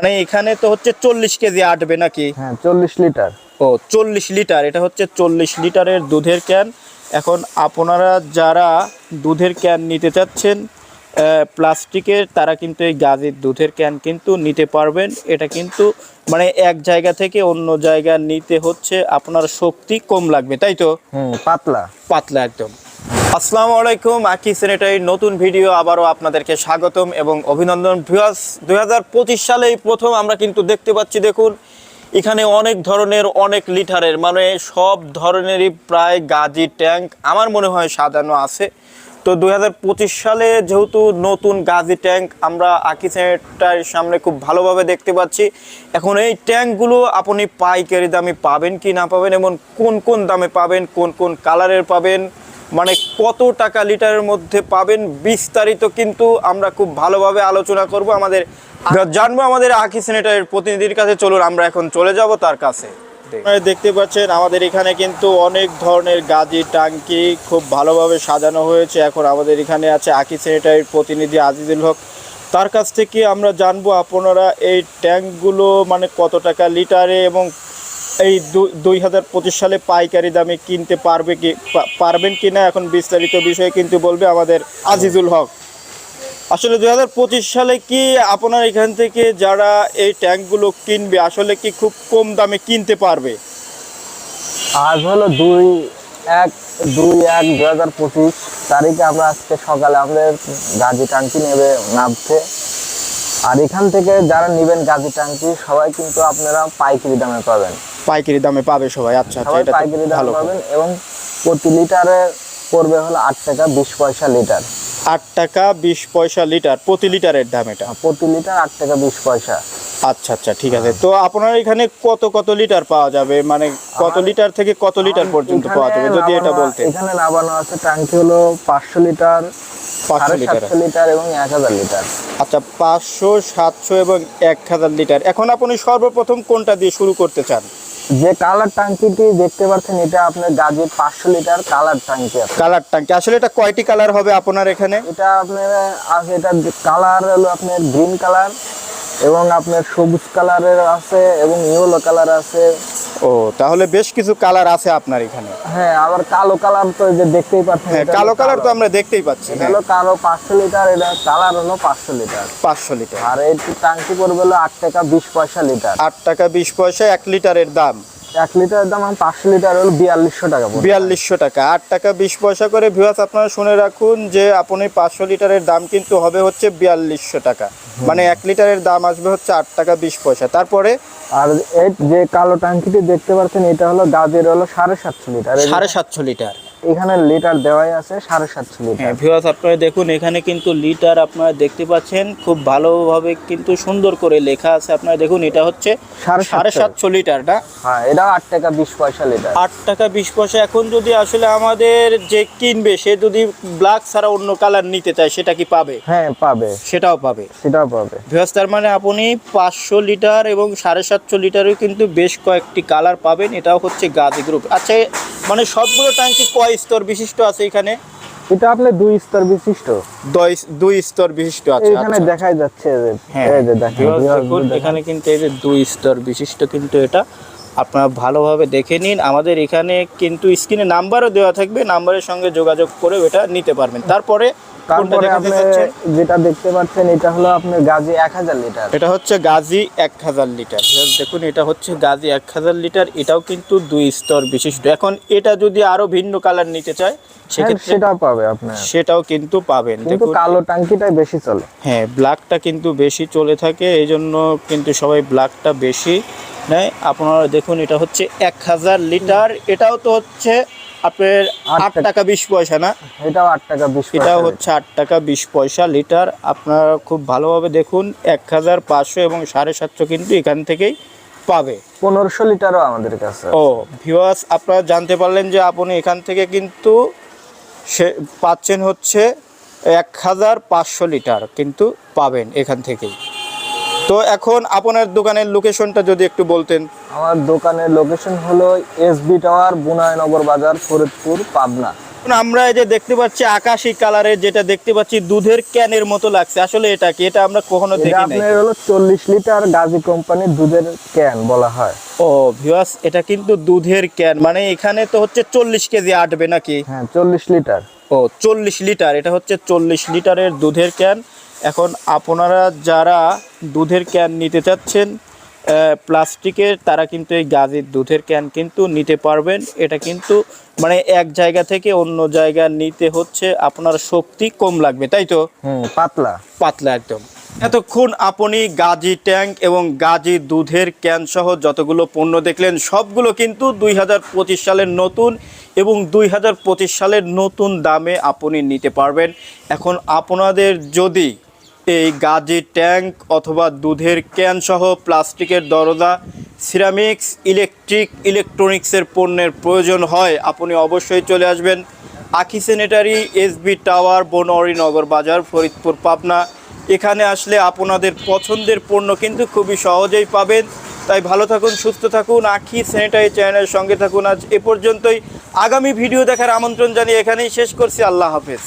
মানে এখানে তো হচ্ছে চল্লিশ কেজি আটবে নাকি? হ্যাঁ চল্লিশ লিটার। ও চল্লিশ লিটার এটা হচ্ছে চল্লিশ লিটারের দুধের ক্যান। এখন আপনারা যারা দুধের ক্যান নিতে চাচ্ছেন প্লাস্টিকের তারা কিন্তু এই গাজীর দুধের ক্যান কিন্তু নিতে পারবেন। এটা কিন্তু মানে এক জায়গা থেকে অন্য জায়গা নিতে হচ্ছে আপনার শক্তি কম লাগবে তাই তো? হুম পাতলা। পাতলা একদম। আসসালামু আলাইকুম, আকি সেনেটারি নতুন ভিডিও আবারও আপনাদেরকে স্বাগতম এবং অভিনন্দন। ভিউয়ার্স, দুই হাজার পঁচিশ সালেই প্রথম আমরা কিন্তু দেখতে পাচ্ছি, দেখুন, এখানে অনেক ধরনের, অনেক লিটারের মানে সব ধরনেরই প্রায় গাজি ট্যাঙ্ক আমার মনে হয় সাজানো আছে। তো দুই হাজার পঁচিশ সালে যেহেতু নতুন গাজি ট্যাঙ্ক আমরা আকি সেনেটারির সামনে খুব ভালোভাবে দেখতে পাচ্ছি, এখন এই ট্যাঙ্কগুলো আপনি পাইকারি দামে পাবেন কি না পাবেন এবং কোন কোন দামে পাবেন, কোন কোন কালারের পাবেন মানে কত টাকা লিটারের মধ্যে পাবেন বিস্তারিত কিন্তু আমরা খুব ভালোভাবে আলোচনা করব। আমাদের জানব আমাদের আখি সেনেটারের প্রতিনিধির কাছে। চলুন, আমরা এখন চলে যাব তার কাছে। দেখতে পাচ্ছেন, আমাদের এখানে কিন্তু অনেক ধরনের গাজি, টাঙ্কি খুব ভালোভাবে সাজানো হয়েছে। এখন আমাদের এখানে আছে আকি সেনেটারির প্রতিনিধি আজিজুল হক। তার কাছ থেকে আমরা জানব আপনারা এই ট্যাঙ্কগুলো মানে কত টাকা লিটারে এবং এই দু- দুই হাজার পঁচিশ সালে পাইকারি দামে কিনতে পারবে কি পারবেন কি না এখন বিস্তারিত বিষয়ে কিন্তু বলবে আমাদের আজিজুল হক। আসলে দুই হাজার পঁচিশ সালে কি আপনার এখান থেকে যারা এই ট্যাঙ্কগুলো কিনবে, আসলে কি খুব কম দামে কিনতে পারবে? আজ হলো দুই এক দুই এক দুই হাজার পঁচিশ তারিখে আমরা আজকে সকালে আমাদের গাজি টাঙ্কি নেবে, নামছে। আর এখান থেকে যারা নেবেন গাজি টাঙ্কি সবাই কিন্তু আপনারা পাইকারি দামে পাবেন। পাইকারি দামে পাবে সবাই। আচ্ছা আচ্ছা এটা পাইকারি দামে ভালো। পাবেন এবং প্রতি লিটারে পড়বে হলো আট টাকা বিশ পয়সা লিটার। আট টাকা বিশ পয়সা লিটার প্রতি লিটারের দাম এটা? প্রতি লিটার আট টাকা বিশ পয়সা। আচ্ছা আচ্ছা ঠিক আছে। তো আপনার এখানে কত কত লিটার পাওয়া যাবে? মানে কত লিটার থেকে কত লিটার পর্যন্ত পাওয়া যাবে? যদি এটা বলতেন। এখানে নামানো আছে টাঙ্কি হলো পাঁচশো লিটার পাঁচশো সাড়ে লিটার। লিটার এবং এক হাজার লিটার। আচ্ছা পাঁচশো সাতশো এবং এক হাজার লিটার। এখন আপনি সর্বপ্রথম কোনটা দিয়ে শুরু করতে চান? যে কালার ট্যাঙ্কিটি দেখতে পাচ্ছেন এটা আপনার গাজে পাঁচশো লিটার কালার ট্যাঙ্কি আছে। কালার ট্যাঙ্কি। আসলে এটা কয়টি কালার হবে আপনার এখানে? এটা আপনার আছে এটা কালার হলো আপনার গ্রিন কালার এবং আপনার সবুজ কালারের আছে এবং ইয়েলো কালার আছে। ও তাহলে বেশ কিছু কালার আছে আপনার এখানে। হ্যাঁ আবার কালো কালার তো এই যে দেখতেই পাচ্ছেন হ্যাঁ কালো কালার তো আমরা দেখতেই পাচ্ছি হ্যাঁ। হলো কালো পাঁচশো লিটার এটা কালার হলো পাঁচশো লিটার পাঁচশো লিটার আর এই ট্যাঙ্কি পড়বে হলো আট টাকা বিশ পয়সা লিটার আট টাকা বিশ পয়সা এক লিটারের দাম। এক লিটারের দাম পাঁচশো লিটার হলো বিয়াল্লিশশো টাকা বিয়াল্লিশশো টাকা। আট টাকা বিশ পয়সা করে ভিউয়ার্স আপনারা শুনে রাখুন যে আপনি পাঁচশো লিটারের দাম কিন্তু হবে হচ্ছে বিয়াল্লিশশো টাকা। মানে এক লিটারের দাম আসবে হচ্ছে আট টাকা বিশ পয়সা। তারপরে? আর এই যে কালো ট্যাঙ্কিটি দেখতে পাচ্ছেন এটা হলো গাজের হলো সাড়ে সাতশো লিটার। সাড়ে সাতশো লিটার। এখানে লিটার দেওয়াই আছে সাড়ে সাতশো লিটার। হ্যাঁ ভিউয়ার্স আপনারা দেখুন এখানে কিন্তু লিটার আপনারা দেখতে পাচ্ছেন খুব ভালোভাবে কিন্তু সুন্দর করে লেখা আছে। আপনারা দেখুন এটা হচ্ছে সাড়ে সাতশো। সাতশো লিটার না? হ্যাঁ এটা আট টাকা বিশ পয়সা লিটার। আট টাকা বিশ পয়সা। এখন যদি আসলে আমাদের যে কিনবে সে যদি ব্ল্যাক ছাড়া অন্য কালার নিতে চায় সেটা কি পাবে? হ্যাঁ পাবে। সেটাও পাবে। সেটাও পাবে। ভিউয়ার্স তার মানে আপনি পাঁচশো লিটার এবং সাড়ে সাতশো লিটারও কিন্তু বেশ কয়েকটি কালার পাবেন। এটাও হচ্ছে গাজি গ্রুপ আচ্ছা মানে সবগুলো ট্যাঙ্কি কয় স্তর বিশিষ্ট আছে এখানে? এটা আপনি দুই স্তর বিশিষ্ট। দই- দুই স্তর বিশিষ্ট আছে এখানে দেখা দেখাই যাচ্ছে যে হ্যাঁ এই যে দেখেন এখানে কিন্তু এই যে দুই স্তর বিশিষ্ট কিন্তু এটা। আপনারা ভালোভাবে দেখে নিন আমাদের এখানে কিন্তু স্ক্রিনে নাম্বারও দেওয়া থাকবে নাম্বারের সঙ্গে যোগাযোগ করে এটা নিতে পারবেন। তারপরে তারপরে আপনি যেটা দেখতে পাচ্ছেন এটা হলো আপনার গাজি এক হাজার লিটার। এটা হচ্ছে গাজি এক হাজার লিটার। দেখুন এটা হচ্ছে গাজি এক হাজার লিটার এটাও কিন্তু দুই স্তর বিশিষ্ট। এখন এটা যদি আরও ভিন্ন কালার নিতে চায় হ্যাঁ, সেটাও পাবে আপনার। সেটাও কিন্তু পাবেন। কিন্তু কালো ট্যাঙ্কিটাই বেশি চলে। হ্যাঁ ব্ল্যাকটা কিন্তু বেশি চলে থাকে এই জন্য কিন্তু সবাই ব্ল্যাকটা বেশি নেয়। আপনারা দেখুন এটা হচ্ছে এক হাজার লিটার। এটাও তো হচ্ছে আপনার আট টাকা। বিশ পয়সা না? এটাও আট টাকা বিশ এটাও হচ্ছে আট টাকা বিশ পয়সা লিটার। আপনারা খুব ভালোভাবে দেখুন এক হাজার পাঁচশো এবং সাড়ে সাতশো কিন্তু এখান থেকেই পাবে। পনেরোশো লিটারও আমাদের কাছে ও ভিওয়াস আপনারা জানতে পারলেন যে আপনি এখান থেকে কিন্তু সে পাচ্ছেন হচ্ছে এক হাজার পাঁচশো লিটার কিন্তু পাবেন এখান থেকেই। তো এখন আপনার দোকানের লোকেশনটা যদি একটু বলতেন। আমার দোকানের লোকেশন হলো এসবি টাওয়ার বুনায়নগর বাজার ফরিদপুর পাবনা। আমরা এই যে দেখতে পাচ্ছি আকাশি কালারের যেটা দেখতে পাচ্ছি দুধের ক্যানের মতো লাগছে। আসলে এটা কি? এটা আমরা কখনো এটা দেখি নাই। আপনার হলো চল্লিশ লিটার গাজী কোম্পানির দুধের ক্যান বলা হয়। ও ভিউয়ার্স এটা কিন্তু দুধের ক্যান মানে এখানে তো হচ্ছে চল্লিশ কেজি আটবে নাকি? হ্যাঁ চল্লিশ লিটার। ও চল্লিশ লিটার। এটা হচ্ছে চল্লিশ লিটারের দুধের ক্যান এখন আপনারা যারা দুধের ক্যান নিতে চাচ্ছেন প্লাস্টিকের তারা কিন্তু এই গাজীর দুধের ক্যান কিন্তু নিতে পারবেন। এটা কিন্তু মানে এক জায়গা থেকে অন্য জায়গা নিতে হচ্ছে আপনার শক্তি কম লাগবে তাই তো? পাতলা। পাতলা একদম। এতক্ষণ আপনি গাজী ট্যাঙ্ক এবং গাজী দুধের ক্যান সহ যতগুলো পণ্য দেখলেন সবগুলো কিন্তু দুই হাজার পঁচিশ সালের নতুন এবং দুই হাজার পঁচিশ সালের নতুন দামে আপনি নিতে পারবেন। এখন আপনাদের যদি এই গাজী ট্যাঙ্ক অথবা দুধের ক্যান সহ প্লাস্টিকের দরজা, সিরামিক্স, ইলেকট্রিক, ইলেকট্রনিক্সের পণ্যের প্রয়োজন হয়। আপনি অবশ্যই চলে আসবেন Akhi sanitary SB tower Banwari Nagar Bazar, Faridpur, Pabna. এখানে আসলে আপনাদের পছন্দের পণ্য কিন্তু খুবই সহজেই পাবেন। তাই ভালো থাকুন, সুস্থ থাকুন আখি স্যানিটারি চ্যানেলের সঙ্গে থাকুন। আজ এ পর্যন্তই। আগামী ভিডিও দেখার আমন্ত্রণ জানিয়ে এখানেই শেষ করছি। আল্লাহ হাফেজ।